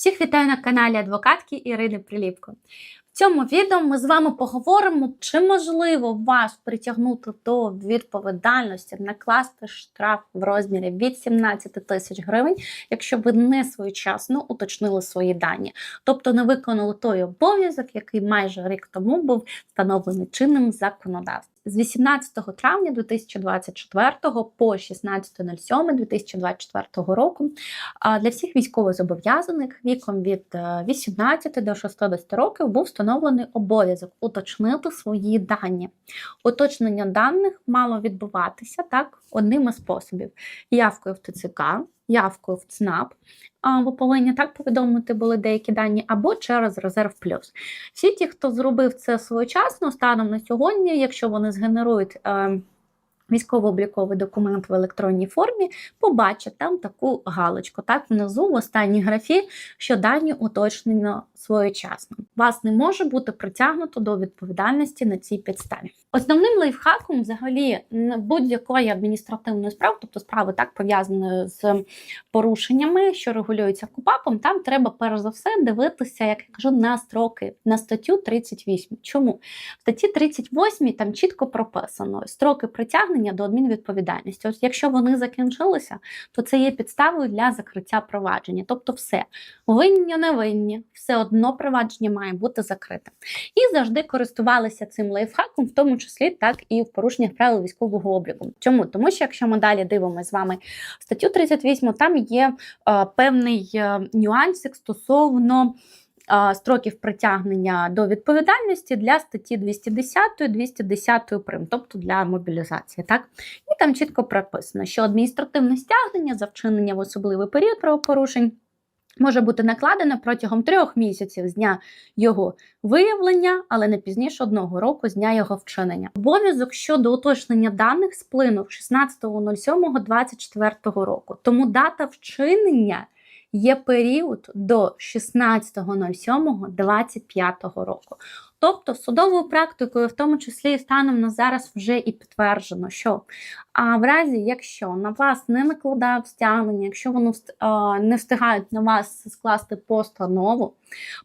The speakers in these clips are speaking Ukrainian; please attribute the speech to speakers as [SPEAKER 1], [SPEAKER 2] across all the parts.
[SPEAKER 1] Всіх вітаю на каналі адвокатки Ірини Приліпко. Цьому відео ми з вами поговоримо, чи можливо вас притягнути до відповідальності, накласти штраф в розмірі від 17 тисяч гривень, якщо ви не своєчасно уточнили свої дані, тобто не виконали той обов'язок, який майже рік тому був встановлений чинним законодавством. З 18 травня 2024 по 16.07.2024 року для всіх військовозобов'язаних віком від е, 18 до 60 років був встановлений обов'язок уточнити свої дані. Уточнення даних мало відбуватися так одним із способів: явкою в ТЦК, явкою в ЦНАП. Ви повинні так повідомити були деякі дані, або через резерв плюс. Всі ті, хто зробив це своєчасно, станом на сьогодні, якщо вони згенерують. Військово-обліковий документ в електронній формі, побачить там таку галочку. Так, внизу в останній графі, що дані уточнено своєчасно. Вас не може бути притягнуто до відповідальності на цій підставі. Основним лайфхаком, взагалі, будь-якої адміністративної справи, тобто справи так пов'язаної з порушеннями, що регулюються КУПАПом, там треба перш за все дивитися, як я кажу, на строки на статтю 38. Чому? В статті 38 там чітко прописано строки притягнення до адмінвідповідальності. Ось якщо вони закінчилися, то це є підставою для закриття провадження. Тобто, все винні, не винні, все одно провадження має бути закрите. І завжди користувалися цим лайфхаком, в тому числі так і в порушеннях правил військового обліку. Чому? Тому що якщо ми далі дивимося з вами статтю 38, там є е, певний е, нюансик стосовно строків притягнення до відповідальності для статті 210, 210 прим, тобто для мобілізації. Так? І там чітко прописано, що адміністративне стягнення за вчинення в особливий період правопорушень може бути накладено протягом трьох місяців з дня його виявлення, але не пізніше одного року з дня його вчинення. Обов'язок щодо уточнення даних сплинув 16.07.24 року. Тому дата вчинення є період до 16.07.25 року. Тобто судовою практикою, в тому числі станом на зараз, вже і підтверджено, що а в разі, якщо на вас не накладають стягнення, якщо а, не встигають на вас скласти постанову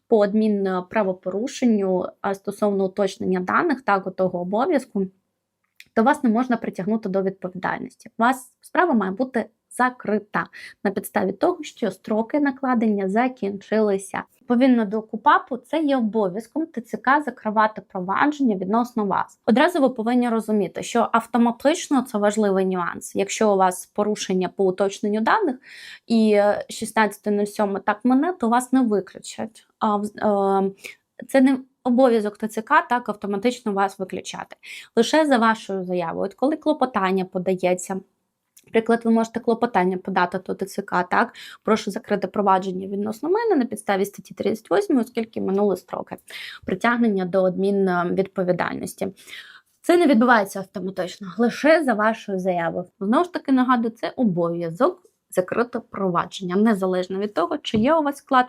[SPEAKER 1] по адмінправопорушенню стосовно уточнення даних, так того обов'язку, то вас не можна притягнути до відповідальності. У вас справа має бути закрита на підставі того, що строки накладення закінчилися. Відповідно до КУПАПу, це є обов'язком ТЦК закривати провадження відносно вас. Одразу ви повинні розуміти, що автоматично це важливий нюанс. Якщо у вас порушення по уточненню даних і е, 16.07 так мене, то вас не виключать. А, е, Це не обов'язок ТЦК так автоматично вас виключати. Лише за вашою заявою. Коли клопотання подається. Наприклад, ви можете клопотання подати до ТЦК, так, прошу закрити провадження відносно мене на підставі статті 38, оскільки минули строки притягнення до адмінвідповідальності. Це не відбувається автоматично, лише за вашою заявою. Знову ж таки, нагадую, це обов'язок закрити провадження, незалежно від того, чи є у вас склад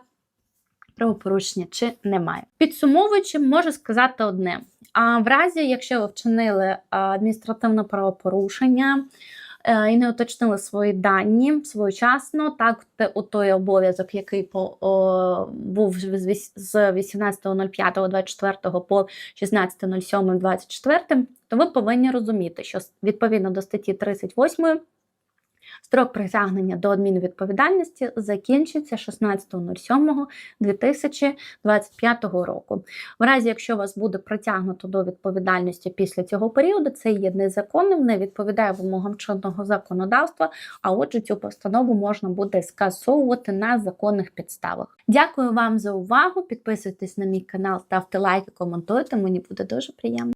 [SPEAKER 1] правопорушення чи немає. Підсумовуючи, можу сказати одне: а в разі, якщо ви вчинили адміністративне правопорушення, е, і не уточнили свої дані своєчасно, так те у той обов'язок, який по о, був з віс- з 18.05.24 по 16.07.24, то ви повинні розуміти, що відповідно до статті 38 Строк притягнення до адмінвідповідальності закінчиться 16.07.2025 року. В разі, якщо вас буде притягнуто до відповідальності після цього періоду, це є незаконним, не відповідає вимогам чинного законодавства, а отже, цю постанову можна буде скасовувати на законних підставах. Дякую вам за увагу. Підписуйтесь на мій канал, ставте лайки, коментуйте. Мені буде дуже приємно.